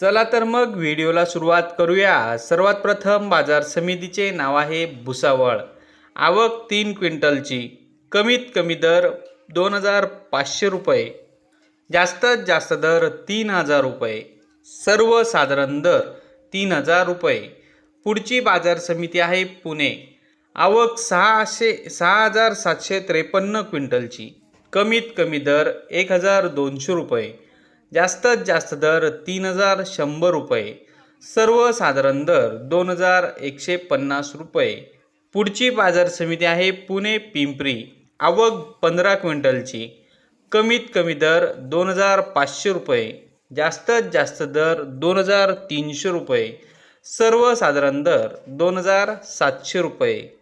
चला तर मग व्हिडिओला सुरुवात करूया. सर्वात प्रथम बाजार समितीचे नाव आहे भुसावळ. आवक तीन क्विंटलची. कमीत कमी दर दोन हजार पाचशे रुपये. जास्तीत जास्त दर तीन हजार रुपये. सर्वसाधारण दर तीन हजार रुपये. पुढची बाजार समिती आहे पुणे. आवक सहाशे सहा हजार सातशे त्रेपन्न क्विंटलची. कमीत कमी दर एक हजार दोनशे रुपये. जास्तीत जास्त दर तीन हजार शंभर रुपये. सर्वसाधारण दर दोन हजार एकशे पन्नास रुपये. पुढची बाजार समिती आहे पुणे पिंपरी. आवक पंधरा क्विंटलची. कमीत कमी दर दोन हजार पाचशे रुपये. जास्तीत जास्त दर दोन हजार तीनशे रुपये. सर्वसाधारण दर दोन हजार सातशे रुपये.